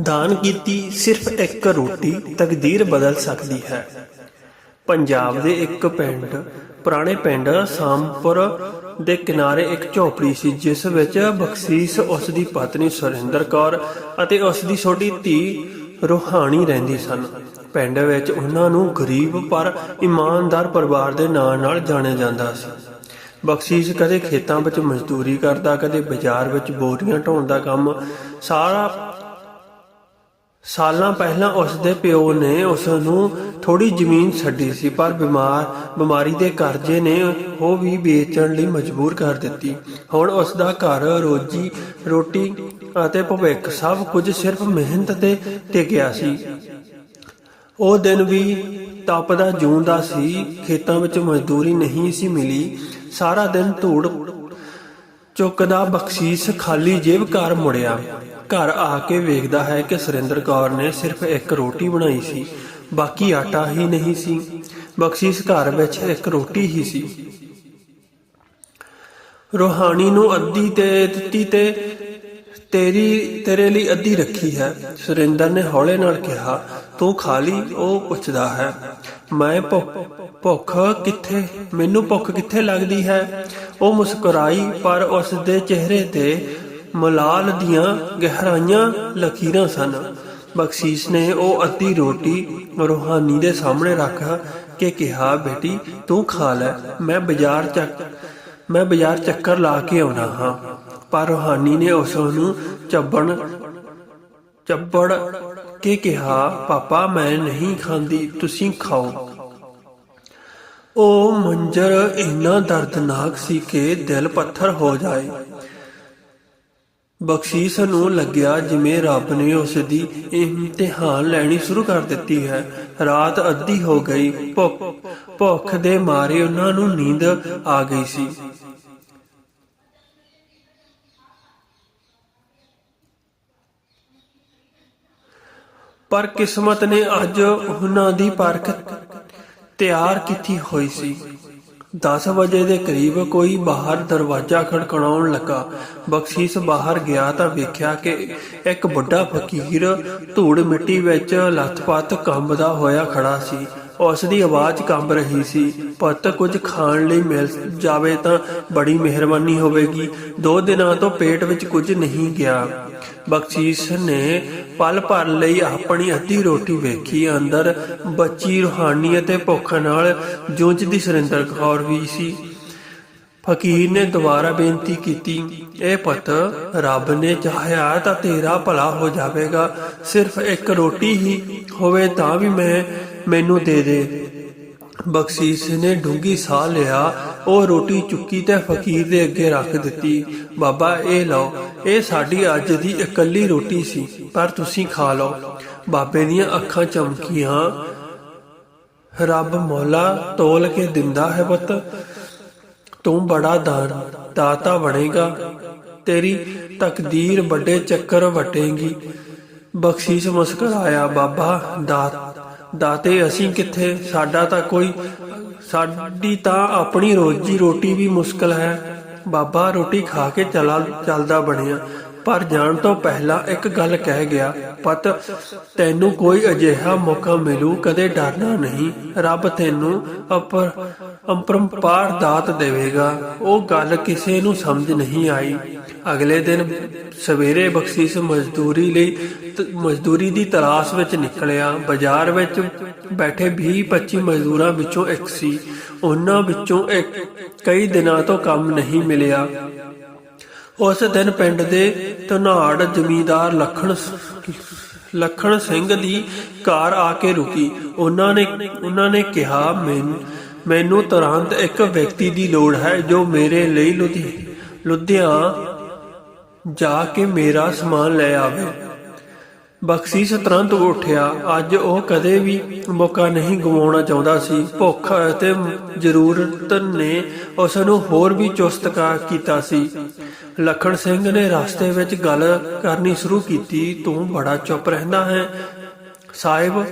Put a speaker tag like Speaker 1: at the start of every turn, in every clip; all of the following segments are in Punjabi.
Speaker 1: ਦਾਨ ਕੀਤੀ ਸਿਰਫ ਇੱਕ ਰੋਟੀ ਤਕਦੀਰ ਬਦਲ ਸਕਦੀ ਹੈ। ਪੰਜਾਬ ਦੇ ਇੱਕ ਪਿੰਡ, ਪੁਰਾਣੇ ਪਿੰਡ ਸਾਮਪੁਰ ਦੇ ਕਿਨਾਰੇ ਇੱਕ ਝੋਪੜੀ ਸੀ, ਜਿਸ ਵਿੱਚ ਬਖਸ਼ੀਸ਼ ਉਸ ਦੀ ਪਤਨੀ ਸੁਰਿੰਦਰ ਕੌਰ ਅਤੇ ਉਸ ਦੀ ਛੋਟੀ ਧੀ ਰੋਹਾਣੀ ਰਹਿੰਦੀ ਸਨ। ਪਿੰਡ ਵਿੱਚ ਉਹਨਾਂ ਨੂੰ ਗਰੀਬ ਪਰ ਇਮਾਨਦਾਰ ਪਰਿਵਾਰ ਦੇ ਨਾਂ ਨਾਲ ਜਾਣਿਆ ਜਾਂਦਾ ਸੀ। ਬਖਸ਼ੀਸ਼ ਕਦੇ ਖੇਤਾਂ ਵਿੱਚ ਮਜ਼ਦੂਰੀ ਕਰਦਾ, ਕਦੇ ਬਾਜ਼ਾਰ ਵਿੱਚ ਬੋਰੀਆਂ ਢੋਣ ਦਾ ਕੰਮ, ਸਾਰਾ ਸਾਲਾਂ ਪਹਿਲਾਂ ਉਸ ਦੇ ਪਿਓ ਨੇ ਉਸ ਨੂੰ ਥੋੜੀ ਜ਼ਮੀਨ ਛੱਡੀ ਸੀ, ਪਰ ਬਿਮਾਰ, ਬਿਮਾਰੀ ਦੇ ਕਰਜ਼ੇ ਨੇ ਉਹ ਵੀ ਵੇਚਣ ਲਈ ਮਜਬੂਰ ਕਰ ਦਿੱਤੀ। ਹੁਣ ਉਸ ਦਾ ਘਰ ਰੋਜੀ ਰੋਟੀ ਅਤੇ ਭਵਿੱਖ ਸਭ ਕੁਝ ਸਿਰਫ ਮਿਹਨਤ ਤੇ ਟਿਕਿਆ ਸੀ। ਉਹ ਦਿਨ ਵੀ ਤਪਦਾ ਜੂੰਦਾ ਸੀ, ਖੇਤਾਂ ਵਿੱਚ ਮਜ਼ਦੂਰੀ ਨਹੀਂ ਸੀ ਮਿਲੀ। ਸਾਰਾ ਦਿਨ ਧੂੜ ਚੁੱਕਦਾ ਬਖਸ਼ੀਸ਼ ਖਾਲੀ ਜੇਬ ਘਰ ਮੁੜਿਆ। ਘਰ ਆ ਕੇ ਵੇਖਦਾ ਹੈ ਕਿ ਸੁਰਿੰਦਰ ਕੌਰ ਨੇ ਸਿਰਫ ਇੱਕ ਰੋਟੀ ਬਣਾਈ ਸੀ, ਬਾਕੀ ਆਟਾ ਹੀ ਨਹੀਂ ਸੀ। ਬਖਸ਼ੀਸ਼ ਘਰ ਵਿੱਚ ਇੱਕ ਰੋਟੀ ਹੀ ਸੀ। ਰੋਹਾਨੀ ਨੂੰ ਅੱਧੀ ਤੇ ਦਿੱਤੀ ਤੇ ਤੇਰੀ, ਤੇਰੇ ਲਈ ਅੱਧੀ ਰੱਖੀ ਹੈ। ਸੁਰਿੰਦਰ ਨੇ ਹੌਲੇ ਨਾਲ ਕਿਹਾ, ਤੂੰ ਖਾ ਲਈ, ਉਹ ਪੁੱਛਦਾ ਹੈ, ਮੈਂ ਭੁੱਖ ਭੁੱਖ ਕਿੱਥੇ, ਮੈਨੂੰ ਭੁੱਖ ਕਿੱਥੇ ਲੱਗਦੀ ਹੈ? ਉਹ ਮੁਸਕਰਾਈ, ਪਰ ਉਸ ਦੇ ਚਿਹਰੇ ਤੇ ਮਲਾਲ ਦੀਆਂ ਗਹਿਰਾਈਆਂ ਲਕੀਰਾਂ ਸਨ। ਬਖਸ਼ੀਸ਼ ਨੇ ਉਹ ਅੱਧੀ ਰੋਟੀ ਰੋਹਾਨੀ ਦੇ ਸਾਹਮਣੇ ਰੱਖ ਕੇ ਕਿਹਾ, ਬੇਟੀ, ਤੂੰ ਖਾ ਲੈ, ਮੈਂ ਬਾਜ਼ਾਰ ਚੱਕ, ਮੈਂ ਬਾਜ਼ਾਰ ਚੱਕਰ ਲਾ ਕੇ ਆਉਣਾ ਹਾਂ। ਪਰ ਰੋਹਾਨੀ ਨੇ ਉਸ ਨੂੰ ਚੱਬਣ, ਚੱਬੜ ਕੇ ਕਿਹਾ, ਪਾਪਾ, ਮੈਂ ਨਹੀਂ ਖਾਂਦੀ, ਤੁਸੀਂ ਖਾਓ। ਉਹ ਮੰਜ਼ਰ ਇੰਨਾ ਦਰਦਨਾਕ ਸੀ ਕਿ ਦਿਲ ਪੱਥਰ ਹੋ ਜਾਏ। ਬਖਸ਼ੀਸ਼ ਨੂੰ ਲੱਗਿਆ ਜਿਵੇਂ ਰੱਬ ਨੇ ਉਸ ਦੀ ਇਮਤਿਹਾਨ ਲੈਣੀ ਸ਼ੁਰੂ ਕਰ ਦਿੱਤੀ ਹੈ। ਰਾਤ ਅੱਧੀ ਹੋ ਗਈ। ਭੁੱਖ ਭੁੱਖ ਦੇ ਮਾਰੇ ਉਹਨਾਂ ਨੂੰ ਨੀਂਦ ਆ ਗਈ ਸੀ। ਪਰ ਕਿਸਮਤ ਨੇ ਅੱਜ ਉਹਨਾਂ ਦੀ ਪਰਖ ਤਿਆਰ ਕੀਤੀ ਹੋਈ ਸੀ। 10 ਵਜੇ ਦੇ ਕਰੀਬ ਕੋਈ ਬਾਹਰ ਦਰਵਾਜ਼ਾ ਖੜਕਾਉਣ ਲੱਗਾ। ਬਖਸ਼ੀਸ਼ ਬਾਹਰ ਗਿਆ ਤਾਂ ਵੇਖਿਆ ਕਿ ਇੱਕ ਵੱਡਾ ਫਕੀਰ ਧੂੜ ਮਿੱਟੀ ਵਿੱਚ ਲੱਥਪੱਥ ਕੰਬਦਾ ਹੋਇਆ ਖੜਾ ਸੀ। ਉਸ ਦੀ ਆਵਾਜ਼ ਕੰਬ ਰਹੀ ਸੀ, ਪੁੱਤ, ਕੁਝ ਖਾਣ ਲਈ ਮਿਲ ਜਾਵੇ ਤਾਂ ਬੜੀ ਮਿਹਰਬਾਨੀ ਹੋਵੇਗੀ। ਦੋ ਦਿਨਾਂ ਤੋਂ ਪੇਟ ਵਿੱਚ ਕੁਝ ਨਹੀਂ ਗਿਆ। ਬਖਸ਼ੀਸ਼ ਨੇ ਪਲ ਭਰ ਲਈ ਆਪਣੀ ਅੱਧੀ ਰੋਟੀ ਵੇਖੀ, ਅੰਦਰ ਬੱਚੀ ਰੂਹਾਨੀ ਅਤੇ ਭੁੱਖ ਨਾਲ ਜੂਝਦੀ ਸੁਰਿੰਦਰ ਕੌਰ ਵੀ ਸੀ। ਫਕੀਰ ਨੇ ਦੁਬਾਰਾ ਬੇਨਤੀ ਕੀਤੀ, ਇਹ ਪੁੱਤ, ਰੱਬ ਨੇ ਚਾਹਿਆ ਤਾਂ ਤੇਰਾ ਭਲਾ ਹੋ ਜਾਵੇਗਾ। ਸਿਰਫ ਇੱਕ ਰੋਟੀ ਹੀ ਹੋਵੇ ਤਾਂ ਵੀ ਮੈਂ, ਮੈਨੂੰ ਦੇ ਦੇ। ਬਖਸ਼ੀਸ਼ ਨੇ ਡੂੰਗੀ ਸਾਹ ਲਿਆ, ਉਹ ਰੋਟੀ ਚੁੱਕੀ ਤੇ ਫਕੀਰ ਦੇ ਅੱਗੇ ਰੱਖ ਦਿੱਤੀ। ਬਾਬਾ, ਇਹ ਲਓ, ਇਹ ਸਾਡੀ ਅੱਜ ਦੀ ਇਕੱਲੀ ਰੋਟੀ ਸੀ, ਪਰ ਤੁਸੀਂ ਖਾ ਲਓ। ਬਾਬੇ ਦੀਆਂ ਅੱਖਾਂ ਚਮਕੀਆਂ। ਰੱਬ ਮੌਲਾ ਤੋਲ ਕੇ ਦਿੰਦਾ ਹੈ ਪੁੱਤ, ਤੂੰ ਬੜਾ ਦਾਨ, ਦਾਤਾ ਬਣੇਗਾ, ਤੇਰੀ ਤਕਦੀਰ ਵੱਡੇ ਚੱਕਰ ਵਟੇਗੀ। ਬਖਸ਼ੀਸ਼ ਮੁਸਕਰਾਇਆ, ਬਾਬਾ, ਦਾਤ ਦਾਤੇ, ਅਸੀਂ ਕਿੱਥੇ? ਸਾਡਾ ਤਾਂ ਕੋਈ ਸਾਡੀ ਤਾਂ ਆਪਣੀ ਰੋਜੀ ਰੋਟੀ ਵੀ ਮੁਸ਼ਕਲ ਹੈ। ਬਾਬਾ ਰੋਟੀ ਖਾ ਕੇ ਚਲਾ ਚੱਲਦਾ ਬਣਿਆ। ਪਰ ਜਾਣ ਤੋਂ ਪਹਿਲਾਂ ਇੱਕ ਗੱਲ ਕਹਿ ਗਿਆ, ਪਤ, ਤੈਨੂੰ ਕੋਈ ਅਜਿਹਾ ਮੌਕਾ ਮਿਲੂ, ਕਦੇ ਡਰਨਾ ਨਹੀਂ। ਰੱਬ ਤੈਨੂੰ ਅਪਰ ਅੰਪਰੰਪਾਰ ਦਾਤ ਦੇਵੇਗਾ। ਉਹ ਗੱਲ ਕਿਸੇ ਨੂੰ ਸਮਝ ਨਹੀਂ ਆਈ। ਅਗਲੇ ਦਿਨ ਸਵੇਰੇ ਬਖਸ਼ੀਸ਼ ਮਜ਼ਦੂਰੀ ਲਈ ਮਜ਼ਦੂਰੀ ਦੀ ਤਲਾਸ਼ ਵਿੱਚ ਨਿਕਲਿਆ। ਬਾਜ਼ਾਰ ਵਿੱਚ ਬੈਠੇ 20-25 ਮਜ਼ਦੂਰਾਂ ਵਿੱਚੋਂ ਇੱਕ ਸੀ। ਉਹਨਾਂ ਵਿੱਚੋਂ ਇੱਕ ਕਈ ਦਿਨਾਂ ਤੋਂ ਕੰਮ ਨਹੀਂ ਮਿਲਿਆ। ਉਸ ਦਿਨ ਪਿੰਡ ਦੇ ਧਨਾੜ ਜ਼ਮੀਂਦਾਰ ਲਖਣ ਲਖਣ ਸਿੰਘ ਦੀ ਕਾਰ ਆ ਕੇ ਰੁਕੀ। ਉਹਨਾਂ ਨੇ ਉਹਨਾਂ ਨੇ ਕਿਹਾ, "ਮੈਨ- ਮੈਨੂੰ ਤੁਰੰਤ ਇੱਕ ਵਿਅਕਤੀ ਦੀ ਲੋੜ ਹੈ ਜੋ ਮੇਰੇ ਲਈ ਲੁਧੀ ਲੁਧਿਆਣਾ ਜਾ ਕੇ ਮੇਰਾ ਸਮਾਨ ਲੈ ਆਵੇ। ਬਖਸ਼ੀਸ਼ ਤੁਰੰਤ ਉੱਠਿਆ। ਅੱਜ ਉਹ ਕਦੇ ਵੀ ਮੌਕਾ ਨਹੀਂ ਗਵਾਉਣਾ ਚਾਹੁੰਦਾ ਸੀ। ਭੁੱਖ ਅਤੇ ਜ਼ਰੂਰਤ ਨੇ ਉਸ ਨੂੰ ਹੋਰ ਵੀ ਚੁਸਤ ਕੀਤਾ ਸੀ। ਲਖਣ ਸਿੰਘ ਨੇ ਰਸਤੇ ਵਿੱਚ ਗੱਲ ਕਰਨੀ ਸ਼ੁਰੂ ਕੀਤੀ। ਤੂੰ ਬੜਾ ਚੁੱਪ ਰਹਿੰਦਾ ਹੈ। ਸਾਹਿਬ,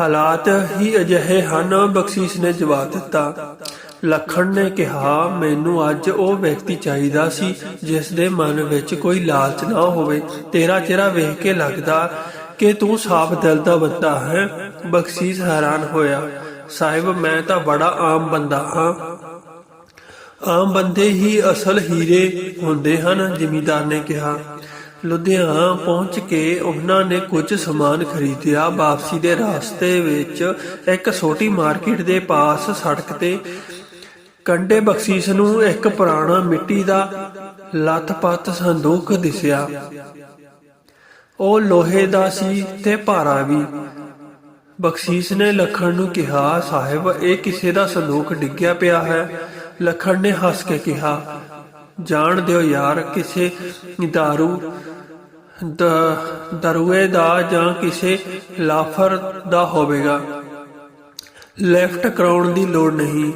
Speaker 1: ਹਾਲਾਤ ਹੀ ਅਜਿਹੇ ਹਨ। ਬਖਸ਼ੀਸ਼ ਨੇ ਜਵਾਬ ਦਿੱਤਾ। ਲਖਣ ਨੇ ਕਿਹਾ, ਮੈਨੂੰ ਅੱਜ ਉਹ ਵਿਅਕਤੀ ਚਾਹੀਦਾ ਸੀ ਜਿਸ ਦੇ ਮਨ ਵਿੱਚ ਕੋਈ ਲਾਲਚ ਨਾ ਹੋਵੇ। ਤੇਰਾ ਚਿਹਰਾ ਵੇਖ ਕੇ ਲੱਗਦਾ ਕਿ ਤੂੰ ਸਾਫ਼ ਦਿਲ ਦਾ ਬੰਦਾ ਹੈ। ਬਖਸ਼ੀਸ਼ ਹੈਰਾਨ ਹੋਇਆ, ਸਾਹਿਬ, ਮੈਂ ਤਾਂ ਬੜਾ ਆਮ ਬੰਦਾ ਹਾਂ। ਆਮ ਬੰਦੇ ਹੀ ਅਸਲ ਹੀਰੇ ਹੁੰਦੇ ਹਨ, ਜਿਮੀਦਾਰ ਨੇ ਕਿਹਾ। ਲੁਧਿਆਣਾ ਪਹੁੰਚ ਕੇ ਉਹਨਾਂ ਨੇ ਕੁਝ ਸਮਾਨ ਖਰੀਦਿਆ। ਵਾਪਸੀ ਦੇ ਰਸਤੇ ਵਿੱਚ ਇੱਕ ਛੋਟੀ ਮਾਰਕੀਟ ਦੇ ਪਾਸ ਸੜਕ ਤੇ ਕੰਡੇ ਬਖਸ਼ੀਸ਼ ਨੂੰ ਇੱਕ ਪੁਰਾਣਾ ਮਿੱਟੀ ਦਾ ਲੱਥਪੱਥ ਸੰਦੂਕ ਦਿਸਿਆ। ਉਹ ਲੋਹੇ ਦਾ ਸੀ ਤੇ ਭਾਰਾ ਵੀ। ਬਖਸ਼ੀਸ਼ ਨੇ ਲਖਣ ਨੂੰ ਕਿਹਾ, ਸਾਹਿਬ, ਇਹ ਕਿਸੇ ਦਾ ਸੰਦੂਕ ਡਿੱਗਿਆ ਪਿਆ ਹੈ? ਲਖਣ ਨੇ ਹੱਸ ਕੇ ਕਿਹਾ, ਜਾਣ ਦਿਓ ਯਾਰ, ਕਿਸੇ ਦਾਰੂ ਦਰੂਏ ਦਾ ਜਾਂ ਕਿਸੇ ਲਾਫਰ ਦਾ ਹੋਵੇਗਾ। ਲੈਫਟ ਕਰਾਉਣ ਦੀ ਲੋੜ ਨਹੀਂ।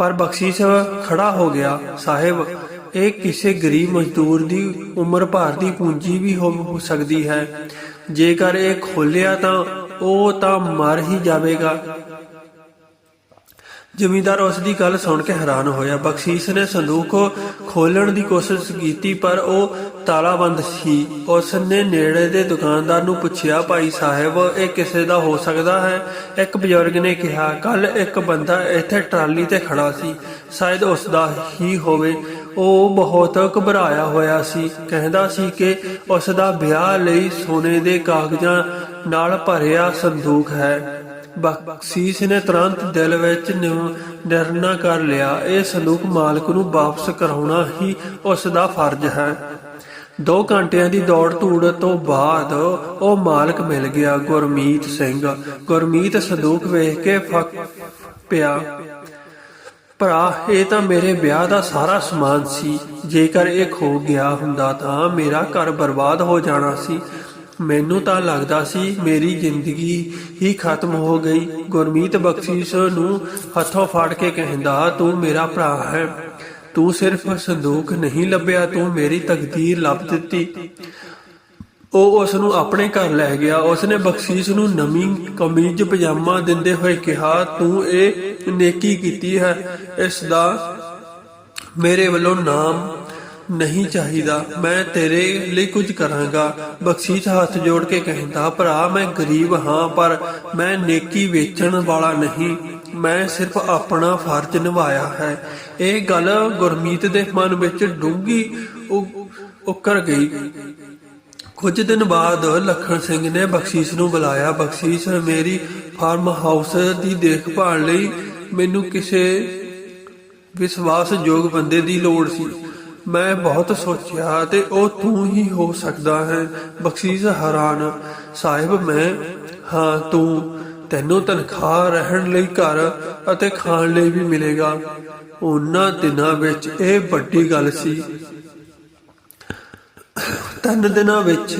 Speaker 1: ਪਰ ਬਖਸ਼ੀਸ਼ ਖੜਾ ਹੋ ਗਿਆ, ਸਾਹਿਬ, ਇਹ ਕਿਸੇ ਗਰੀਬ ਮਜ਼ਦੂਰ ਦੀ ਉਮਰ ਭਰ ਦੀ ਪੂੰਜੀ ਵੀ ਹੋ ਸਕਦੀ ਹੈ। ਜੇਕਰ ਇਹ ਖੋਲਿਆ ਤਾਂ ਉਹ ਤਾਂ ਮਰ ਹੀ ਜਾਵੇਗਾ। ਜ਼ਮੀਂਦਾਰ ਉਸ ਦੀ ਗੱਲ ਸੁਣ ਕੇ ਹੈਰਾਨ ਹੋਇਆ। ਬਖਸ਼ੀਸ਼ ਨੇ ਸੰਦੂਕ ਖੋਲਣ ਦੀ ਕੋਸ਼ਿਸ਼ ਕੀਤੀ, ਪਰ ਉਹ ਤਾਲਾਬੰਦ ਸੀ। ਉਸ ਨੇ ਨੇੜੇ ਦੇ ਦੁਕਾਨਦਾਰ ਨੂੰ ਪੁੱਛਿਆ, ਭਾਈ ਸਾਹਿਬ, ਇਹ ਕਿਸੇ ਦਾ ਹੋ ਸਕਦਾ ਹੈ? ਇੱਕ ਬਜ਼ੁਰਗ ਨੇ ਕਿਹਾ ਕੱਲ ਇੱਕ ਬੰਦਾ ਇੱਥੇ ਟਰਾਲੀ ਤੇ ਖੜਾ ਸੀ। ਸ਼ਾਇਦ ਉਸ ਦਾ ਹੀ ਹੋਵੇ। ਉਹ ਬਹੁਤ ਘਬਰਾਇਆ ਹੋਇਆ ਸੀ। ਕਹਿੰਦਾ ਸੀ ਕਿ ਉਸ ਦਾ ਵਿਆਹ ਲਈ ਸੋਨੇ ਦੇ ਕਾਗਜ਼ਾਂ ਨਾਲ ਭਰਿਆ ਸੰਦੂਕ ਹੈ। ਬਖਸ਼ੀਸ਼ ਨੇ ਤੁਰੰਤ ਦਿਲ ਵਿੱਚ ਨਿਰਣਾ ਕਰ ਲਿਆ। ਇਹ ਸੰਦੂਕ ਮਾਲਕ ਨੂੰ ਵਾਪਸ ਕਰਾਉਣਾ ਹੀ ਉਸ ਦਾ ਫਰਜ਼ ਹੈ। ਦੋ ਘੰਟਿਆਂ ਦੀ ਦੌੜ ਧੂੜ ਤੋਂ ਬਾਅਦ ਉਹ ਮਾਲਕ ਮਿਲ ਗਿਆ, ਗੁਰਮੀਤ ਸਿੰਘ। ਗੁਰਮੀਤ ਸੰਦੂਕ ਵੇਖ ਕੇ ਫੱਕ ਪਿਆ। ਭਰਾ, ਇਹ ਤਾਂ ਮੇਰੇ ਵਿਆਹ ਦਾ ਸਾਰਾ ਸਮਾਨ ਸੀ। ਜੇਕਰ ਇਹ ਖੋ ਗਿਆ ਹੁੰਦਾ ਤਾਂ ਮੇਰਾ ਘਰ ਬਰਬਾਦ ਹੋ ਜਾਣਾ ਸੀ। ਮੈਨੂੰ ਤਾਂ ਲੱਗਦਾ ਸੀ ਮੇਰੀ ਜ਼ਿੰਦਗੀ ਹੀ ਖਤਮ ਹੋ ਗਈ। ਗੁਰਮੀਤ ਬਖਸ਼ੀਸ਼ ਨੂੰ ਹੱਥੋਂ ਫੜ ਕੇ ਕਹਿੰਦਾ, ਤੂੰ ਮੇਰਾ ਭਰਾ ਹੈ। ਤੂੰ ਸਿਰਫ ਸੰਦੂਕ ਨਹੀਂ ਲੱਭਿਆ, ਤੂੰ ਮੇਰੀ ਤਕਦੀਰ ਲੱਭ ਦਿੱਤੀ। ਉਹ ਉਸ ਨੂੰ ਆਪਣੇ ਘਰ ਲੈ ਗਿਆ। ਉਸ ਨੇ ਬਖਸ਼ੀਸ਼ ਨੂੰ ਨਵੀਂ ਕਮੀਜ਼, ਪਜਾਮਾ ਦਿੰਦੇ ਹੋਏ ਕਿਹਾ, ਤੂੰ ਇਹ ਨੇਕੀ ਕੀਤੀ ਹੈ। ਇਸ ਦਾ ਮੇਰੇ ਵੱਲੋਂ ਨਾਮ ਨਹੀਂ ਚਾਹੀਦਾ। ਮੈਂ ਤੇਰੇ ਲਈ ਕੁਝ ਕਰਾਂਗਾ। ਬਖਸ਼ੀਸ਼ ਹੱਥ ਜੋੜ ਕੇ ਕਹਿੰਦਾ, ਭਰਾ, ਮੈਂ ਗਰੀਬ ਹਾਂ, ਪਰ ਮੈਂ ਨੇਕੀ ਵੇਚਣ ਵਾਲਾ ਨਹੀਂ। ਮੈਂ ਸਿਰਫ ਆਪਣਾ ਫਰਜ਼ ਨਿਭਾਇਆ ਹੈ। ਇਹ ਗੱਲ ਗੁਰਮੀਤ ਦੇ ਮਨ ਵਿੱਚ ਡੂੰਗੀ ਉੱਕਰ ਗਈ। ਕੁਝ ਦਿਨ ਬਾਅਦ ਲਖਨ ਸਿੰਘ ਨੇ ਬਖਸ਼ੀਸ਼ ਨੂੰ ਬੁਲਾਇਆ। ਬਖਸ਼ੀਸ਼, ਮੇਰੀ ਫਾਰਮ ਹਾਊਸ ਦੀ ਦੇਖਭਾਲ ਲਈ ਮੈਨੂੰ ਕਿਸੇ ਵਿਸ਼ਵਾਸਯੋਗ ਬੰਦੇ ਦੀ ਲੋੜ ਸੀ। ਮੈਂ ਬਹੁਤ ਸੋਚਿਆ ਤੇ ਉਹ ਤੂੰ ਹੀ ਹੋ ਸਕਦਾ ਹੈ। ਬਖਸ਼ੀਸ਼ ਹੈਰਾਨ, ਸਾਹਿਬ ਮੈਂ, ਹਾਂ, ਤੂੰ। ਤੈਨੂੰ ਤਨਖਾਹ ਰਹਿਣ ਲਈ ਘਰ ਅਤੇ ਖਾਣ ਲਈ ਵੀ ਮਿਲੇਗਾ। ਉਹਨਾਂ ਦਿਨਾਂ ਵਿੱਚ ਇਹ ਵੱਡੀ ਗੱਲ ਸੀ। ਤਿੰਨ ਦਿਨਾਂ ਵਿੱਚ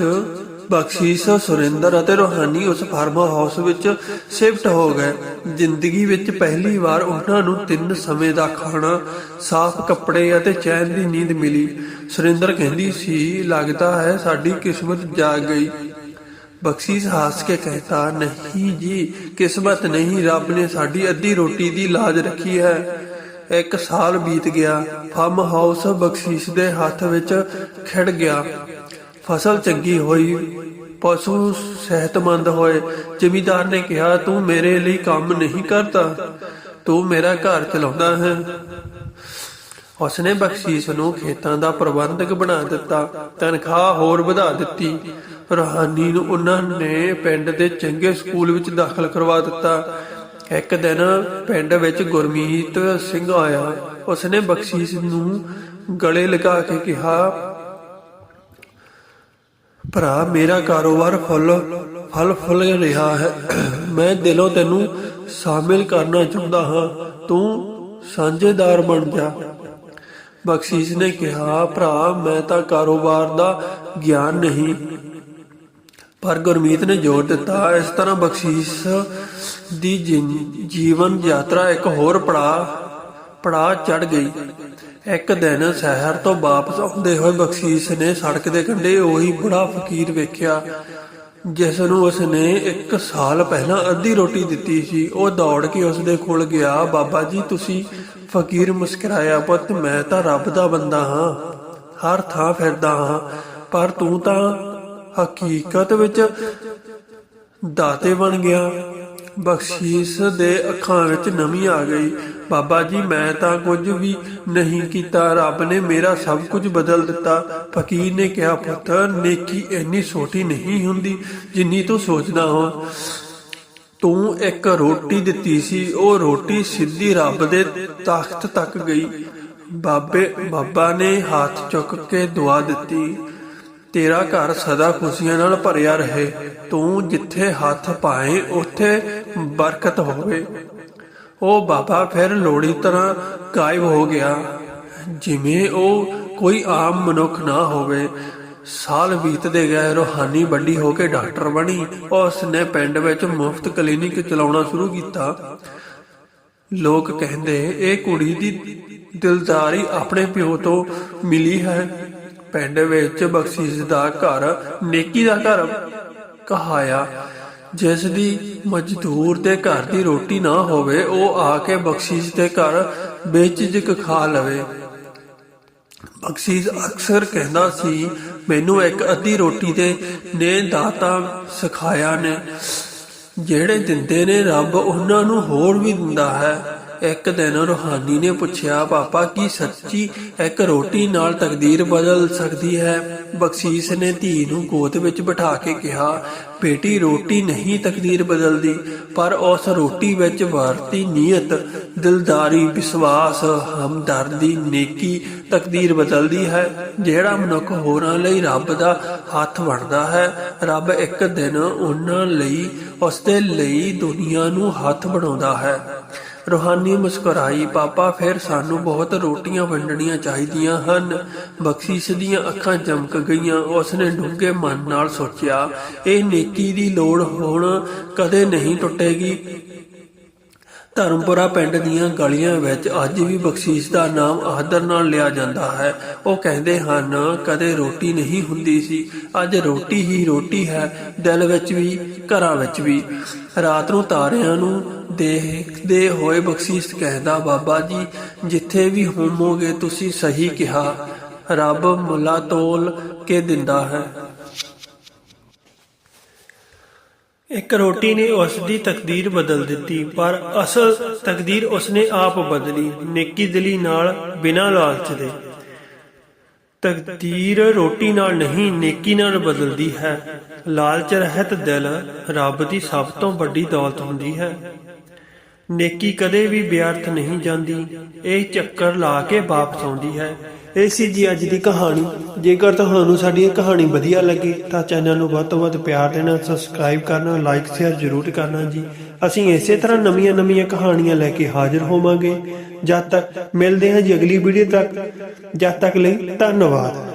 Speaker 1: ਬਖਸ਼ੀਸ਼ ਸੁਰਿੰਦਰ ਅਤੇ ਰੋਹਾਨੀ ਉਸ ਫਾਰਮ ਹਾਊਸ ਵਿੱਚ ਸ਼ਿਫਟ ਹੋ ਗਏ। ਜ਼ਿੰਦਗੀ ਵਿੱਚ ਪਹਿਲੀ ਵਾਰ ਉਹਨਾਂ ਨੂੰ ਤਿੰਨ ਸਮੇਂ ਦਾ ਖਾਣਾ, ਸਾਫ਼ ਕੱਪੜੇ ਅਤੇ ਚੈਨ ਦੀ ਨੀਂਦ ਮਿਲੀ। ਸੁਰਿੰਦਰ ਕਹਿੰਦੀ, ਸੀ, ਲੱਗਦਾ ਹੈ ਸਾਡੀ ਕਿਸਮਤ ਜਾਗ ਗਈ। ਬਖਸ਼ੀਸ਼ ਹੱਸ ਕੇ ਕਹਿੰਦਾ ਨਹੀਂ ਜੀ, ਕਿਸਮਤ ਨਹੀਂ, ਰੱਬ ਨੇ ਸਾਡੀ ਅੱਧੀ ਰੋਟੀ ਦੀ ਲਾਜ ਰੱਖੀ ਹੈ। ਇੱਕ ਸਾਲ ਬੀਤ ਗਿਆ। ਫਾਰਮ ਹਾਊਸ ਬਖਸ਼ੀਸ਼ ਦੇ ਹੱਥ ਵਿੱਚ ਖਿੜ ਗਿਆ। ਫਸਲ ਚੰਗੀ ਹੋਈ। ਪਸ਼ੂ ਸਿਹਤਮੰਦ ਹੋਏ। ਜ਼ਿਮੀਦਾਰ ਨੇ ਕਿਹਾ, ਤੂੰ ਮੇਰੇ ਲਈ ਕੰਮ ਨਹੀਂ ਕਰਦਾ। ਤੂੰ ਮੇਰਾ ਘਰ ਚਲਾਉਂਦਾ ਹੈ। ਉਸਨੇ ਬਖਸ਼ੀਸ਼ ਨੂੰ ਖੇਤਾਂ ਦਾ ਪ੍ਰਬੰਧਕ ਬਣਾ ਦਿੱਤਾ, ਤਨਖਾਹ ਹੋਰ ਵਧਾ ਦਿੱਤੀ। ਰੋਹਾਨੀ ਨੂੰ ਉਹਨਾਂ ਨੇ ਪਿੰਡ ਦੇ ਚੰਗੇ ਸਕੂਲ ਵਿੱਚ ਦਾਖਲ ਕਰਵਾ ਦਿੱਤਾ। ਇੱਕ ਦਿਨ ਪਿੰਡ ਵਿੱਚ ਗੁਰਮੀਤ ਸਿੰਘ ਆਇਆ। ਉਸਨੇ ਬਖਸ਼ੀਸ਼ ਨੂੰ ਗਲੇ ਲਗਾ ਕੇ ਕਿਹਾ ਭਰਾ, ਮੇਰਾ ਕਾਰੋਬਾਰ ਫੁੱਲ, ਫਲ ਫੁੱਲ ਰਿਹਾ ਹੈ। ਮੈਂ ਦਿਲੋਂ ਤੈਨੂੰ ਸ਼ਾਮਿਲ ਕਰਨਾ ਚਾਹੁੰਦਾ ਹਾਂ। ਤੂੰ ਸਾਂਝੇਦਾਰ ਬਣ ਜਾ। ਬਖਸ਼ੀਸ਼ ਨੇ ਕਿਹਾ, ਭਰਾ, ਮੈਂ ਤਾਂ ਕਾਰੋਬਾਰ ਦਾ ਗਿਆਨ ਨਹੀਂ, ਪਰ ਗੁਰਮੀਤ ਨੇ ਜ਼ੋਰ ਦਿੱਤਾ। ਇਸ ਤਰ੍ਹਾਂ ਬਖਸ਼ੀਸ਼ ਦੀ ਜੀਵਨ ਯਾਤਰਾ ਇੱਕ ਹੋਰ ਪੜਾਅ ਪੜਾ ਚੜ ਗਈ। ਇੱਕ ਦਿਨ ਸ਼ਹਿਰ ਤੋਂ ਵਾਪਸ ਆਉਂਦੇ ਹੋਏ ਬਖਸ਼ੀਸ਼ ਨੇ ਸੜਕ ਦੇ ਕੰਢੇ ਉਹੀ ਬੁੜਾ ਫਕੀਰ ਵੇਖਿਆ ਜਿਸ ਨੂੰ ਉਸਨੇ ਇੱਕ ਸਾਲ ਪਹਿਲਾਂ ਅੱਧੀ ਰੋਟੀ ਦਿੱਤੀ ਸੀ। ਉਹ ਦੌੜ ਕੇ ਉਸ ਦੇ ਕੋਲ ਗਿਆ, ਬਾਬਾ ਜੀ, ਤੁਸੀਂ ਫਕੀਰ ਮੁਸਕਰਾਇਆ ਪੁੱਤ, ਮੈਂ ਤਾਂ ਰੱਬ ਦਾ ਬੰਦਾ ਹਾਂ, ਹਰ ਥਾਂ ਫਿਰਦਾ ਹਾਂ, ਪਰ ਤੂੰ ਤਾਂ ਹਕੀਕਤ ਵਿੱਚ ਦਾਤੇ ਬਣ ਗਿਆ। ਬਖਸ਼ੀਸ਼ ਦੇ ਅੱਖਾਂ ਵਿੱਚ ਨਮੀ ਆ ਗਈ। ਬਾਬਾ ਜੀ, ਮੈਂ ਤਾਂ ਕੁਝ ਵੀ ਨਹੀਂ ਕੀਤਾ। ਰੱਬ ਨੇ ਮੇਰਾ ਸਭ ਕੁਝ ਬਦਲ ਦਿੱਤਾ। ਫਕੀਰ ਨੇ ਕਿਹਾ, ਪੁੱਤ, ਨੇਕੀ ਇੰਨੀ ਛੋਟੀ ਨਹੀਂ ਹੁੰਦੀ ਜਿੰਨੀ ਤੂੰ ਸੋਚਦਾ ਹੋ। ਤੂੰ ਇੱਕ ਰੋਟੀ ਦਿੱਤੀ ਸੀ। ਉਹ ਰੋਟੀ ਸਿੱਧੀ ਰੱਬ ਦੇ ਤਖਤ ਤੱਕ ਗਈ। ਬਾਬੇ, ਬਾਬਾ ਨੇ ਹੱਥ ਚੁੱਕ ਕੇ ਦੁਆ ਦਿੱਤੀ। ਤੇਰਾ ਘਰ ਸਦਾ ਖੁਸ਼ੀਆਂ ਨਾਲ ਭਰਿਆ ਰਹੇ। ਤੂੰ ਜਿੱਥੇ ਹੱਥ ਪਾਏ, ਉੱਥੇ ਬਰਕਤ ਹੋਵੇ। ਉਹ ਬਾਬਾ ਫਿਰ ਲੋੜੀ ਤਰ੍ਹਾਂ ਗਾਇਬ ਹੋ ਗਿਆ। ਜਿਵੇਂ ਉਹ ਕੋਈ ਆਮ ਮਨੁੱਖ ਨਾ ਹੋਵੇ, ਸਾਲ ਬੀਤਦੇ ਗਏ, ਰੋਹਾਨੀ ਵੱਡੀ ਹੋ ਕੇ ਡਾਕਟਰ ਬਣੀ ਉਸ ਨੇ ਪਿੰਡ ਵਿੱਚ ਮੁਫਤ ਕਲੀਨਿਕ ਚਲਾਉਣਾ ਸ਼ੁਰੂ ਕੀਤਾ। ਲੋਕ ਕਹਿੰਦੇ, ਇਹ ਕੁੜੀ ਦੀ ਦਿਲਦਾਰੀ ਆਪਣੇ ਪਿਓ ਤੋਂ ਮਿਲੀ ਹੈ। ਪਿੰਡ ਵਿੱਚ ਬਖਸ਼ੀਸ਼ ਦਾ ਘਰ, ਨੇਕੀ ਦਾ ਘਰ ਕਹਾਇਆ ਜਿਸ ਦੀ ਮਜ਼ਦੂਰ ਦੇ ਘਰ ਦੀ ਰੋਟੀ ਨਾ ਹੋਵੇ, ਉਹ ਆ ਕੇ ਬਖਸ਼ੀਸ਼ ਦੇ ਘਰ ਬੇਚਿਜਕ ਖਾ ਲਵੇ। ਬਖਸ਼ੀਸ਼ ਅਕਸਰ ਕਹਿੰਦਾ ਸੀ, ਮੈਨੂੰ ਇੱਕ ਅੱਧੀ ਰੋਟੀ ਦੇ ਨੇ ਦਾਤਾ ਸਿਖਾਇਆ ਨੇ, ਜਿਹੜੇ ਦਿੰਦੇ ਨੇ, ਰੱਬ ਉਹਨਾਂ ਨੂੰ ਹੋਰ ਵੀ ਦਿੰਦਾ ਹੈ। ਇੱਕ ਦਿਨ ਰੋਹਾਨੀ ਨੇ ਪੁੱਛਿਆ, ਪਾਪਾ, ਕੀ ਸੱਚੀ ਇੱਕ ਰੋਟੀ ਨਾਲ ਤਕਦੀਰ ਬਦਲ ਸਕਦੀ ਹੈ? ਬਖਸ਼ੀਸ਼ ਨੇ ਧੀ ਨੂੰ ਗੋਦ ਵਿੱਚ ਬਿਠਾ ਕੇ ਕਿਹਾ, ਬੇਟੀ, ਰੋਟੀ ਨਹੀਂ ਤਕਦੀਰ ਬਦਲਦੀ, ਪਰ ਉਸ ਰੋਟੀ ਵਿੱਚ ਵਰਤੀ ਨੀਅਤ, ਦਿਲਦਾਰੀ, ਵਿਸ਼ਵਾਸ, ਹਮਦਰਦੀ, ਨੇਕੀ ਤਕਦੀਰ ਬਦਲਦੀ ਹੈ, ਜਿਹੜਾ ਮਨੁੱਖ ਹੋਰਾਂ ਲਈ ਰੱਬ ਦਾ ਹੱਥ ਬਣਦਾ ਹੈ। ਰੱਬ ਇੱਕ ਦਿਨ ਉਹਨਾਂ ਲਈ, ਉਸ ਦੇ ਲਈ ਦੁਨੀਆ ਨੂੰ ਹੱਥ ਬਣਾਉਂਦਾ ਹੈ। ਰੋਹਾਨੀ ਮੁਸਕਰਾਈ, ਪਾਪਾ, ਫਿਰ ਸਾਨੂੰ ਬਹੁਤ ਰੋਟੀਆਂ ਵੰਡਣੀਆਂ ਚਾਹੀਦੀਆਂ ਹਨ। ਬਖਸ਼ਿਸ਼ ਦੀਆਂ ਅੱਖਾਂ ਚਮਕ ਗਈਆਂ। ਉਸਨੇ ਡੂੰਘੇ ਮਨ ਨਾਲ ਸੋਚਿਆ, ਇਹ ਨੇਕੀ ਦੀ ਲੋੜ ਹੁਣ ਕਦੇ ਨਹੀਂ ਟੁੱਟੇਗੀ। ਧਰਮਪੁਰਾ ਪਿੰਡ ਦੀਆਂ ਗਲੀਆਂ ਵਿੱਚ ਅੱਜ ਵੀ ਬਖਸ਼ੀਸ਼ ਦਾ ਨਾਮ ਆਦਰ ਨਾਲ ਲਿਆ ਜਾਂਦਾ ਹੈ। ਉਹ ਕਹਿੰਦੇ ਹਨ, ਕਦੇ ਰੋਟੀ ਨਹੀਂ ਹੁੰਦੀ ਸੀ। ਅੱਜ ਰੋਟੀ ਹੀ ਰੋਟੀ ਹੈ, ਦਿਲ ਵਿੱਚ ਵੀ, ਘਰਾਂ ਵਿੱਚ ਵੀ। ਰਾਤ ਨੂੰ ਤਾਰਿਆਂ ਨੂੰ ਦੇਖਦੇ ਹੋਏ ਬਖਸ਼ੀਸ਼ ਕਹਿੰਦਾ, ਬਾਬਾ ਜੀ, ਜਿੱਥੇ ਵੀ ਹੋਮੋਗੇ ਤੁਸੀਂ ਸਹੀ ਕਿਹਾ। ਰੱਬ ਮੁੱਲਾ ਤੋਲ ਕੇ ਦਿੰਦਾ ਹੈ। ਇੱਕ ਰੋਟੀ ਨੇ ਉਸ ਦੀ ਤਕਦੀਰ ਬਦਲ ਦਿੱਤੀ, ਪਰ ਅਸਲ ਤਕਦੀਰ ਉਸਨੇ ਆਪ ਬਦਲੀ, ਨੇਕੀ ਦਿਲੀ ਨਾਲ ਬਿਨਾਂ ਲਾਲਚ ਦੇ। ਤਕਦੀਰ ਰੋਟੀ ਨਾਲ ਨਹੀਂ, ਨੇਕੀ ਨਾਲ ਬਦਲਦੀ ਹੈ। ਲਾਲਚ ਰਹਿਤ ਦਿਲ ਰੱਬ ਦੀ ਸਭ ਤੋਂ ਵੱਡੀ ਦੌਲਤ ਹੁੰਦੀ ਹੈ। ਨੇਕੀ ਕਦੇ ਵੀ ਵਿਅਰਥ ਨਹੀਂ ਜਾਂਦੀ, ਇਹ ਚੱਕਰ ਲਾ ਕੇ ਵਾਪਸ ਆਉਂਦੀ ਹੈ। ਇਹ ਸੀ ਜੀ ਅੱਜ ਦੀ ਕਹਾਣੀ। ਜੇਕਰ ਤੁਹਾਨੂੰ ਸਾਡੀ ਇਹ ਕਹਾਣੀ ਵਧੀਆ ਲੱਗੀ, ਤਾਂ ਚੈਨਲ ਨੂੰ ਵੱਧ ਤੋਂ ਵੱਧ ਪਿਆਰ ਦੇਣਾ ਸਬਸਕ੍ਰਾਈਬ ਕਰਨਾ ਲਾਈਕ ਸ਼ੇਅਰ ਜ਼ਰੂਰ ਕਰਨਾ ਜੀ। ਅਸੀਂ ਇਸੇ ਤਰ੍ਹਾਂ ਨਵੀਆਂ ਨਵੀਆਂ ਕਹਾਣੀਆਂ ਲੈ ਕੇ ਹਾਜ਼ਰ ਹੋਵਾਂਗੇ। ਜਦ ਤੱਕ ਮਿਲਦੇ ਹਾਂ ਜੀ ਅਗਲੀ ਵੀਡੀਓ ਤੱਕ। ਜਦ ਤੱਕ ਲਈ ਧੰਨਵਾਦ।